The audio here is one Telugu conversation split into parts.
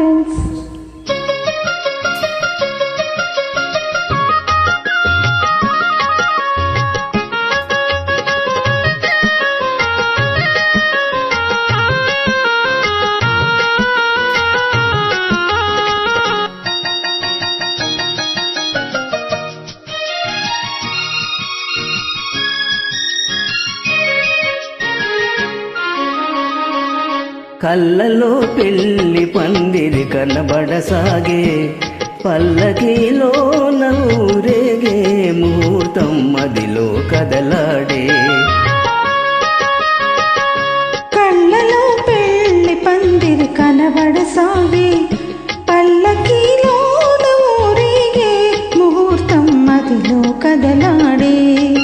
friends. కళ్ళలో పెళ్ళి పందిరి కనబడసాగే. పల్లకిలో నూరేగే ముహూర్తం మదిలో కదలాడే. కళ్ళలో పెళ్ళి పందిరి కనబడసాగే. పల్లకీలో ఊరేగే ముహూర్తం మదిలో కదలాడే.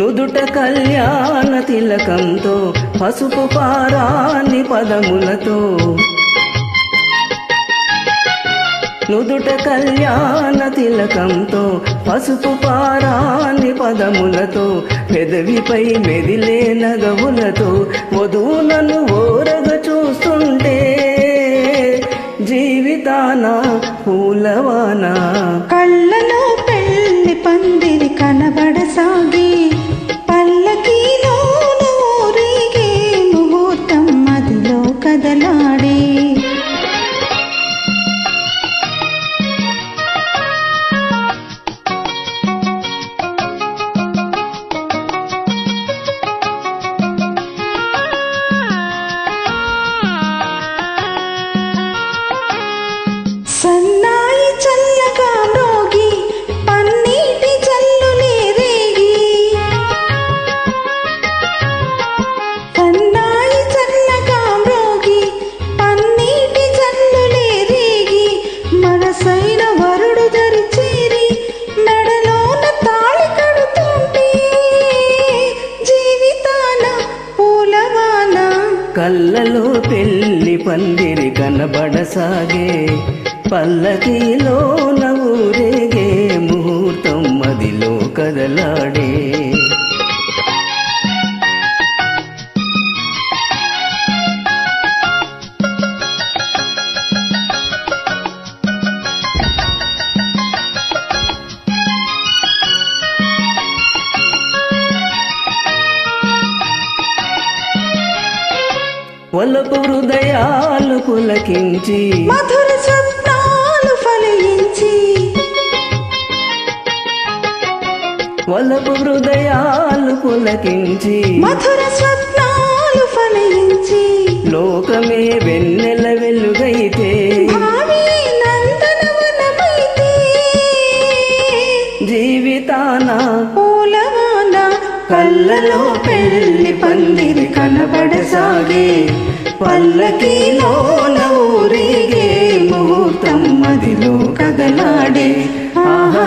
నుదుట కళ్యాణ తిలకంతో పసుపు పారాని పదములతో. నుదుట కళ్యాణ తిలకంతో పసుపు పారాని పదములతో పెదవిపై మెదిలే నగవులతో వధువులను ఓరగ చూస్తుంటే జీవితాన పూలవానా. కళ్ళలో కళ్ళలో పెళ్ళి పందిరి కనబడసాగే. పల్లకిలో నవ్వురేగే ముహూర్తం మదిలో కదలాడే. వలపు హృదయాలు పులకించి మధుర స్వప్నాలు ఫలించి వలపు హృదయాలు పులకించి మధుర స్వప్నాలు ఫలించి లోకమే వెన్నెల వెలుగైతే జీవితాన పూలవాన కళ్ళలో పెళ్ళి పందిరి కనబడసాగే పల్లకీలోన ఊరిగే ముహూర్తం మదిలో కదలాడే. ఆహా